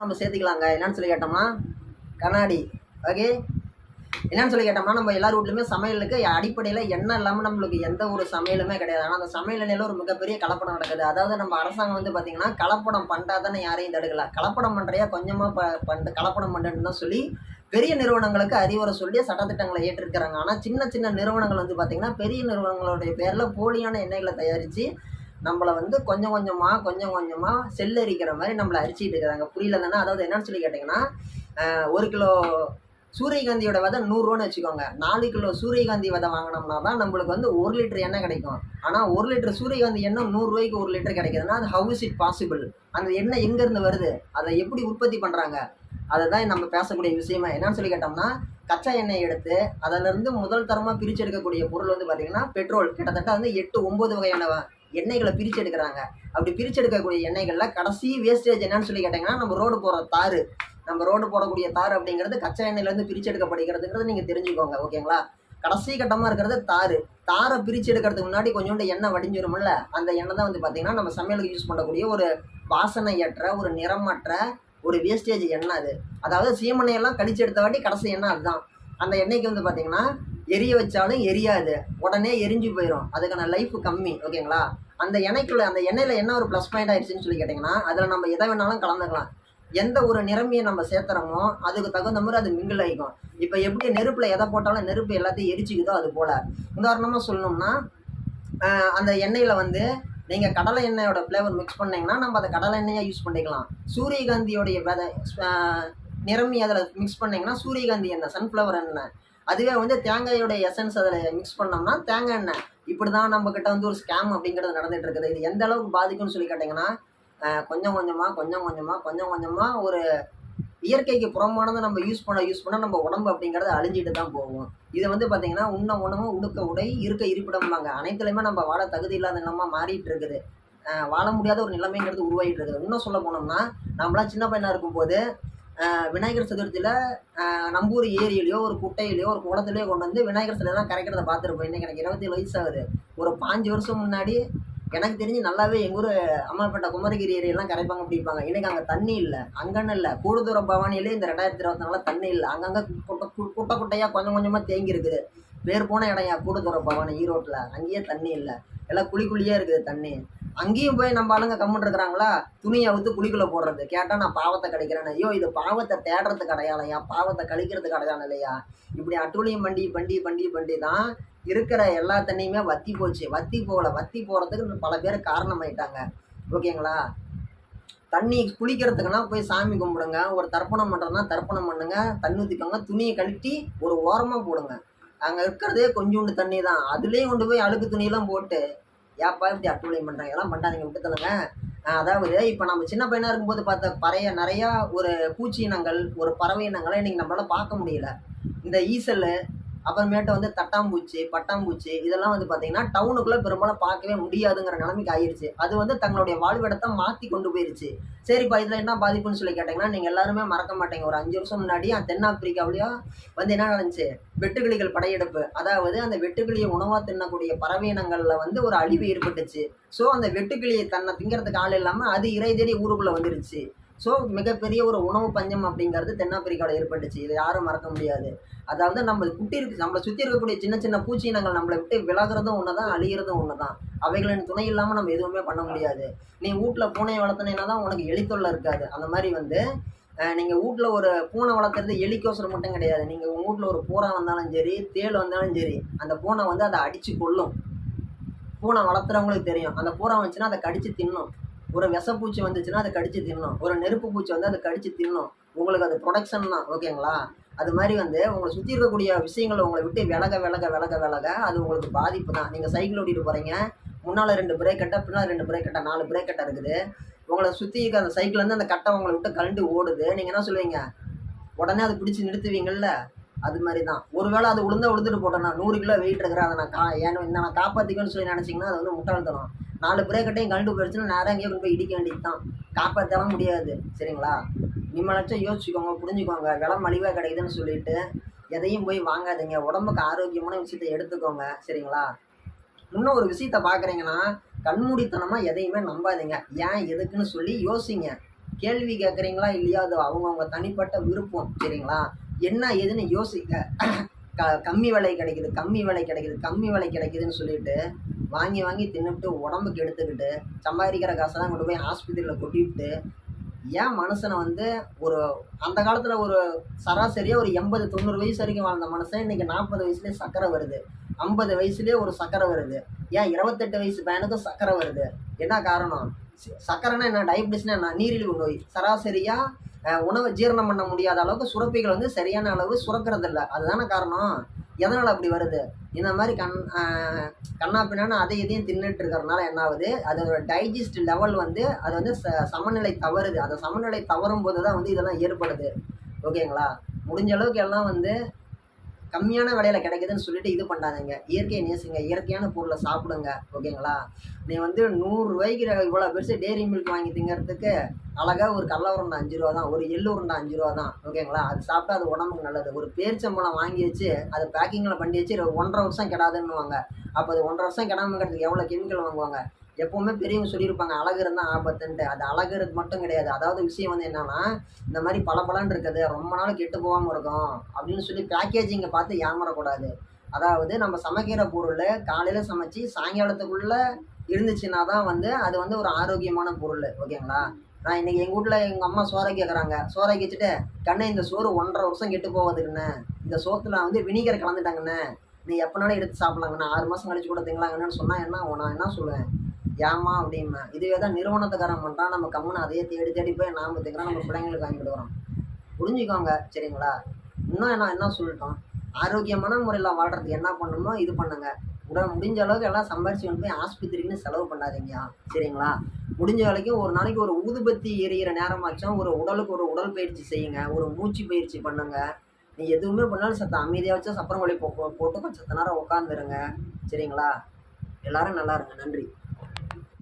நம்ம சேர்த்துக்கலாங்க. என்னன்னு சொல்லி கேட்டோம்னா கண்ணாடி. ஓகே என்னன்னு சொல்லி கேட்டோம்னா நம்ம எல்லார் வீட்லையுமே சமையலுக்கு அடிப்படையில் எண்ணெய் இல்லாமல் நம்மளுக்கு எந்த ஒரு சமையலுமே கிடையாது. ஆனால் அந்த சமையல் எண்ணெயில் ஒரு மிகப்பெரிய கலப்படம் நடக்குது. அதாவது நம்ம அரசாங்கம் வந்து பார்த்திங்கன்னா கலப்படம் பண்ணுறா தானே யாரையும் தடுக்கல. கலப்படம் பண்ணுறையா கொஞ்சமாக ப பண்ண கலப்படம் பண்ணுன்னு தான் சொல்லி பெரிய நிறுவனங்களுக்கு அறிவுரை சொல்லி சட்டத்திட்டங்களை ஏற்றிருக்கிறாங்க. ஆனால் சின்ன சின்ன நிறுவனங்கள் வந்து பார்த்திங்கன்னா பெரிய நிறுவனங்களுடைய பேரில் போலியான எண்ணெய்களை தயாரித்து நம்மளை வந்து கொஞ்சம் கொஞ்சமாக கொஞ்சம் கொஞ்சமாக செல்லரிக்கிற மாதிரி நம்மளை அரிச்சிட்டு இருக்கிறாங்க புரியல தானே அதாவது என்னன்னு சொல்லி கேட்டிங்கன்னா ஒரு கிலோ சூரியகாந்தியோட விதை நூறுரூவான்னு வச்சுக்கோங்க. நாலு கிலோ சூரியகாந்தி விதை வாங்கினோம்னா தான் நம்மளுக்கு வந்து ஒரு லிட்டர் எண்ணெய் கிடைக்கும். ஆனால் ஒரு லிட்டர் சூரியகாந்தி எண்ணெய் நூறுரூவாய்க்கு ஒரு லிட்டர் கிடைக்குதுன்னா அது ஹவு இஸ் இட் பாசிபிள் அந்த எண்ணெய் எங்கேருந்து வருது? அதை எப்படி உற்பத்தி பண்ணுறாங்க அதை தான் நம்ம பேசக்கூடிய விஷயமா. என்னன்னு சொல்லி கேட்டோம்னா கச்சா எண்ணெய் எடுத்து அதிலிருந்து முதல் தரமாக பிரித்து எடுக்கக்கூடிய பொருள் வந்து பார்த்திங்கன்னா பெட்ரோல். கிட்டத்தட்ட வந்து எட்டு ஒம்பது வகையான எண்ணெய்களை பிரித்து எடுக்கிறாங்க அப்படி பிரித்து எடுக்கக்கூடிய எண்ணெய்களில் கடைசி வேஸ்டேஜ் என்னன்னு சொல்லி கேட்டிங்கன்னா நம்ம ரோடு போகிற தார் நம்ம ரோடு போடக்கூடிய தார் அப்படிங்கிறது கச்சா எண்ணெயிலேருந்து பிரித்து எடுக்கப்படுகிறதுங்கிறது நீங்கள் தெரிஞ்சுக்கோங்க ஓகேங்களா? கடைசி கட்டமாக இருக்கிறது தார் தாரை பிரித்து எடுக்கிறதுக்கு முன்னாடி கொஞ்சோண்டு எண்ணெய் வடிஞ்சிருமில்ல அந்த எண்ணெய் தான் வந்து பார்த்திங்கன்னா நம்ம சமையலுக்கு யூஸ் பண்ணக்கூடிய ஒரு வாசனையற்ற ஒரு நிறமற்ற ஒரு வேஸ்டேஜ் எண்ணெய் அது. அதாவது சீமனையெல்லாம் கழிச்சு எடுத்த வாட்டி கடைசி எண்ணெய் அதுதான். அந்த எண்ணெய்க்கு வந்து பார்த்திங்கன்னா எரிய வச்சாலும் எரியாது. உடனே எரிஞ்சு போயிடும் அதுக்கான லைஃப் கம்மி ஓகேங்களா அந்த எண்ணெய்க்குள்ள அந்த எண்ணெயில் என்ன ஒரு ப்ளஸ் பாயிண்ட் ஆயிடுச்சுன்னு சொல்லி கேட்டிங்கன்னா அதில் நம்ம எதை வேணாலும் கலந்துக்கலாம். எந்த ஒரு நிறமையை நம்ம சேர்த்துறோமோ அதுக்கு தகுந்த மாதிரி அது மிங்கிள் ஆகிக்கும். இப்போ எப்படி நெருப்பில் எதை போட்டாலும் நெருப்பு எல்லாத்தையும் எரிச்சிக்குதோ அது போல். உதாரணமாக சொல்லணும்னா அந்த எண்ணெயில் வந்து நீங்கள் கடலை எண்ணெயோட ஃப்ளேவர் மிக்ஸ் பண்ணிங்கன்னா நம்ம அதை கடலை எண்ணெயாக யூஸ் பண்ணிக்கலாம். சூரியகாந்தியோடைய விதை நிறமி அதில் மிக்ஸ் பண்ணிங்கன்னா சூரியகாந்தி எண்ணெய் சன்ஃப்ளவர் எண்ணெய். அதுவே வந்து தேங்காயோட எசன்ஸ் அதில் மிக்ஸ் பண்ணோம்னா தேங்காய் எண்ணெய். இப்படி தான் நம்மக்கிட்ட வந்து ஒரு ஸ்கேம் அப்படிங்கிறது நடந்துட்டு இருக்குது இது எந்த அளவுக்கு பாதிக்கும்னு சொல்லி கேட்டிங்கன்னா கொஞ்சம் கொஞ்சமாக கொஞ்சம் கொஞ்சமாக கொஞ்சம் கொஞ்சமாக ஒரு இயற்கைக்கு புறமானதை நம்ம யூஸ் பண்ண யூஸ் பண்ண நம்ம உடம்பு அப்படிங்கிறது அழிஞ்சிட்டு தான் போகும். இது வந்து பார்த்தீங்கன்னா உண்ண உணவு உடுக்க உடை இருக்க இருப்பிடம்பாங்க. அனைத்துலையுமே நம்ம வாழ தகுதி இல்லாத நிலமாக மாறிட்டு இருக்குது வாழ முடியாத ஒரு நிலைமைங்கிறது உருவாகிட்டு இருக்குது இன்னும் சொல்ல போனோம்னா நம்மளாம் சின்ன பையனாக இருக்கும்போது விநாயகர் சதுர்த்தியில் நம்பூர் ஏரியிலையோ ஒரு குட்டையிலையோ ஒரு குளத்துலையோ கொண்டு வந்து விநாயகர் சிலையெல்லாம் கரைக்கிறத பார்த்துருப்போம் இன்னைக்கு எனக்கு இருபத்தேழு வயசு ஆகுது ஒரு பாஞ்சு வருஷம் முன்னாடி எனக்கு தெரிஞ்சு நல்லாவே எங்கள் ஊர் அம்மாப்பேட்டை குமரகிரி ஏரியெல்லாம் கரைப்பாங்க பிடிப்பாங்க இன்னைக்கு அங்கே தண்ணி இல்லை. அங்கன்னு இல்லை. கூடுதூர பவானியிலே இந்த ரெண்டாயிரத்தி இருபத்தி நாலில் தண்ணி இல்லை. அங்கங்கே குட்டை கு- குட்டை குட்டையாக கொஞ்சம் கொஞ்சமாக தேங்கி இருக்குது. பேர் போன இடம் கூடுதூர பவானி ஈரோட்டில் அங்கேயே தண்ணி இல்லை. எல்லாம் குழி குழியாக இருக்குது தண்ணி. அங்கேயும் போய் நம்ம ஆளுங்க கம்முன்னு இருக்கிறாங்களா? துணியை அவுத்து குழிக்குள்ளே போடுறது. கேட்டால் நான் பாவத்தை கழிக்கிறேன்னு ஐயோ இது பாவத்தை தேடுறதுக்கு அடையாளையா பாவத்தை கழிக்கிறதுக்கு அடையாளம் இல்லையா? இப்படி அட்டூழியம் பண்டி பண்டி பண்டி பண்டி தான் இருக்கிற எல்லா தண்ணியுமே வத்தி போச்சு. வத்தி போகல. வத்தி போகிறதுக்கு பல பேர் காரணமாயிட்டாங்க. ஓகேங்களா? தண்ணி குளிக்கிறதுக்குன்னா போய் சாமி கும்பிடுங்க. ஒரு தர்ப்பணம் பண்ணுறதுனா தர்ப்பணம் பண்ணுங்க. தண்ணி ஊற்றிக்கோங்க துணியை கழட்டி ஒரு ஓரமாக போடுங்க. அங்கே இருக்கிறதே கொஞ்சோண்டு தண்ணி தான் அதுலேயும் கொண்டு போய் அழுக்கு துணியெல்லாம் போட்டு ஏப்பா இப்படி அட்டுழியம் பண்ணுறாங்க எல்லாம் பண்ணாதீங்க விட்டு தள்ளுங்க. அதாவது இப்போ நம்ம சின்ன பையனாக இருக்கும்போது பார்த்த பறைய நிறையா ஒரு பூச்சி இனங்கள் ஒரு பறவை இனங்கள்லாம் இன்னைக்கு நம்மளால பார்க்க முடியல. இந்த ஈசல் அப்புறமேட்டு வந்து தட்டாம்பூச்சி பட்டாம்பூச்சி இதெல்லாம் வந்து பார்த்தீங்கன்னா டவுனுக்குள்ளே பெரும்பாலும் பார்க்கவே முடியாதுங்கிற நிலைமைக்கு ஆயிடுச்சு அது வந்து தங்களுடைய வாழ்விடத்தை மாற்றி கொண்டு போயிருச்சு. சரிப்பா இதில் என்ன பாதிப்புன்னு சொல்லி கேட்டிங்கன்னா நீங்கள் எல்லாருமே மறக்க மாட்டீங்க. ஒரு அஞ்சு வருஷம் முன்னாடி அந்த தென்னாப்பிரிக்காவிலேயோ வந்து என்ன நடந்துச்சு? வெட்டுக்கிளிகள் படையெடுப்பு. அதாவது அந்த வெட்டுக்கிளியை உணவாக தின்னக்கூடிய பறவை இனங்களில் வந்து ஒரு அழிவு ஏற்பட்டுச்சு. ஸோ அந்த வெட்டுக்கிளியை தன்னை திங்கிறதுக்கு ஆள் இல்லாமல் அது இறை தேடி ஊருக்குள்ளே வந்துருச்சு. ஸோ மிகப்பெரிய ஒரு உணவு பஞ்சம் அப்படிங்கிறது தென்னாப்பிரிக்காவில் ஏற்பட்டுச்சு. இதை யாரும் மறக்க முடியாது. அதாவது நம்ம குட்டி இருக்கு நம்மளை சுற்றி இருக்கக்கூடிய சின்ன சின்ன பூச்சி இனங்கள் நம்மளை விட்டு விலகிறதும் ஒன்று தான் அழிகிறதும் ஒன்று தான் அவைகளின் துணை இல்லாமல் நம்ம எதுவுமே பண்ண முடியாது. நீ வீட்டில் பூனையை வளர்த்துனீங்கன்னா தான் உனக்கு எலித்தொல்லை இருக்காது. அந்த மாதிரி வந்து நீங்கள் வீட்டில் ஒரு பூனை வளர்த்துறது எலிக்கோசரம் மட்டும் கிடையாது. நீங்கள் உங்கள் வீட்டில் ஒரு பூரா வந்தாலும் சரி தேள் வந்தாலும் சரி அந்த பூனை வந்து அதை அடித்து கொல்லும். பூனை வளர்த்துறவங்களுக்கு தெரியும். அந்த பூரா வந்துச்சுன்னா அதை கடித்து தின்னும். ஒரு விஷப்பூச்சி வந்துச்சுன்னா அதை கடித்து தின்னும் ஒரு நெருப்பு பூச்சி வந்து அதை கடித்து தின்னும் உங்களுக்கு அது ப்ரொடக்ஷன் தான் ஓகேங்களா? அது மாதிரி வந்து உங்களை சுற்றி இருக்கக்கூடிய விஷயங்கள் உங்களை விட்டு விலக விலக விலக விலக அது உங்களுக்கு பாதிப்பு தான். நீங்கள் சைக்கிள் ஓட்டிட்டு போகிறீங்க முன்னால் ரெண்டு பிரேக் கட்டை பின்னால் ரெண்டு பிரேக் கட்டை நாலு பிரேக் கட்டை இருக்குது. உங்களை சுற்றி இருக்க அந்த சைக்கிள் வந்து அந்த கட்டை உங்களை விட்டு கழண்டு ஓடுது. நீங்கள் என்ன சொல்லுவீங்க? உடனே அதை பிடிச்சி நிறுத்துவீங்கள்ல அது மாதிரி தான். ஒருவேளை அது உளுந்த உளுந்துட்டு போட்டேன்னா நூறு கிலோ வெயிட் இருக்கிறேன் அதை நான் கா ஏன்னு என்ன நான் காப்பாற்றிக்கணும்னு சொல்லி நினச்சிங்கன்னா அது வந்து முட்டாள்தனம். நாலு பிரேக்கட்டையும் கண்டு போயிடுச்சுன்னா நேரம் எங்கேயோ கொண்டு போய் இடிக்க வேண்டியது தான் காப்பாற்றலாம் முடியாது. சரிங்களா? நிம்மலட்சம் யோசிச்சுக்கோங்க புரிஞ்சுக்கோங்க. விலை மலிவாக கிடைக்குதுன்னு சொல்லிட்டு எதையும் போய் வாங்காதீங்க. உடம்புக்கு ஆரோக்கியமான விஷயத்தை எடுத்துக்கோங்க. சரிங்களா? இன்னும் ஒரு விஷயத்த பார்க்குறீங்கன்னா கண்மூடித்தனமாக எதையுமே நம்பாதீங்க. ஏன் எதுக்குன்னு சொல்லி யோசிங்க. கேள்வி கேட்குறீங்களா இல்லையா? அது அவங்கவுங்க தனிப்பட்ட விருப்பம். சரிங்களா? என்ன ஏதுன்னு யோசிக்க க கம்மி விலை கிடைக்குது கம்மி விலை கிடைக்குது கம்மி விலை கிடைக்குதுன்னு சொல்லிட்டு வாங்கி வாங்கி தின்னுட்டு உடம்புக்கு எடுத்துக்கிட்டு சம்பாதிக்கிற காசெல்லாம் கொண்டு போய் ஆஸ்பத்திரியில் கொட்டிவிட்டு ஏன் மனுஷனை வந்து ஒரு அந்த காலத்தில் ஒரு சராசரியாக ஒரு எண்பது தொண்ணூறு வயசு வரைக்கும் வாழ்ந்த மனுஷன் இன்றைக்கி நாற்பது வயசுலேயே சக்கரை வருது. ஐம்பது வயசுலேயே ஒரு சக்கரை வருது. ஏன் இருபத்தெட்டு வயசு பையனுக்கும் சக்கரை வருது? என்ன காரணம்? சக்கரைனா என்ன? டயபிட்டிஸ்னா என்ன? நீரிழிவு நோய். சராசரியாக உணவை ஜீரணம் பண்ண முடியாத அளவுக்கு சுரப்பிகள் வந்து சரியான அளவு சுரக்கிறது இல்லை அதுதானே காரணம்? எதனால் அப்படி வருது? இந்த மாதிரி கண் கண்ணா பின்னான்னு அதை இதையும் தின்னுட்டு இருக்கிறதுனால என்ன ஆகுது அதோட டைஜஸ்ட் லெவல் வந்து அது வந்து ச சமநிலை தவறுது. அந்த சமநிலை தவறும் போது தான் வந்து இதெல்லாம் ஏற்படுது. ஓகேங்களா முடிஞ்ச அளவுக்கு எல்லாம் வந்து கம்மியான விலையில கிடைக்குதுன்னு சொல்லிட்டு இது பண்ணாதீங்க. இயற்கையை நேசுங்க. இயற்கையான பொருளை சாப்பிடுங்க. ஓகேங்களா? நீ வந்து நூறுரூவாய்க்கு இவ்வளோ பெருசு டேரி மில்க் வாங்கி திங்கிறதுக்கு அழகாக ஒரு கடல உருண்டை அஞ்சு ரூபா தான் ஒரு எள்ளு உருண்டை அஞ்சு ரூபா தான். ஓகேங்களா? அது சாப்பிட்டா அது உடம்புக்கு நல்லது. ஒரு பேரிச்சம்பழம் வாங்கி வச்சு அதை பேக்கிங்கில் பண்ணி வச்சு ஒன்றரை வருஷம் கெடாதுன்னுவாங்க. அப்போ அது ஒன்றரை வருஷம் கெடாமங்கிறதுக்கு எவ்வளோ கெமிக்கல் வாங்குவாங்க? எப்போவுமே பெரியவங்க சொல்லியிருப்பாங்க அழகு இருந்தால் ஆபத்துன்ட்டு. அது அழகுறது மட்டும் கிடையாது. அதாவது விஷயம் வந்து என்னன்னா இந்த மாதிரி பளபளன்னு இருக்குது ரொம்ப நாள் கெட்டு போகாமல் இருக்கும் அப்படின்னு சொல்லி பேக்கேஜிங்கை பார்த்து ஏமாறக்கூடாது. அதாவது நம்ம சமைக்கிற பொருள் காலையில் சமைச்சு சாயங்காலத்துக்குள்ளே இருந்துச்சுன்னா தான் வந்து அது வந்து ஒரு ஆரோக்கியமான பொருள் ஓகேங்களா? நான் இன்னைக்கு எங்கள் வீட்டில் எங்கள் அம்மா சோறை கேட்குறாங்க சோறை கேச்சுட்டு கண்ணை இந்த சோறு ஒன்றரை வருஷம் கெட்டு போவதுக்குண்ணே இந்த சோத்தில் வந்து வினிகர் கலந்துட்டாங்கண்ணே நீ எப்போனாலும் எடுத்து சாப்பிட்லாங்கண்ணா ஆறு மாதம் கழிச்சு கூட திங்கலாங்கன்னு சொன்னால் என்ன நான் என்ன சொல்லுவேன்? ஏமா அப்படிமா இதுவே தான் நிறுவனத்துக்காரன் பண்ணுறான் நம்ம கம்முன்னு அதையே தேடி தேடி போய் நாம் திங்கிறோம் நம்ம பிள்ளைங்களுக்கு வாங்கி கொடுக்குறோம். புரிஞ்சுக்கோங்க சரிங்களா? இன்னும் என்ன என்ன சொல்லிட்டோம்? ஆரோக்கியமான முறையில் வாழ்கிறதுக்கு என்ன பண்ணணுமோ இது பண்ணுங்க. உடல் முடிஞ்ச அளவுக்கு எல்லாம் சம்பாரிச்சு கொண்டு போய் ஆஸ்பத்திரிக்குன்னு செலவு பண்ணாதீங்க. சரிங்களா? முடிஞ்ச வரைக்கும் ஒரு நாளைக்கு ஒரு ஊதுபத்தி எரியிற நேரமாச்சும் ஒரு உடலுக்கு ஒரு உடல் பயிற்சி செய்யுங்க. ஒரு மூச்சு பயிற்சி பண்ணுங்க. நீ எதுவுமே பண்ணாலும் சத்த அமைதியாக வச்சா சப்பரம் போ போ- போட்டு கொஞ்சம் சத்த நேரம் உட்காந்துருங்க சரிங்களா? எல்லாரும் நல்லா இருங்க. நன்றி.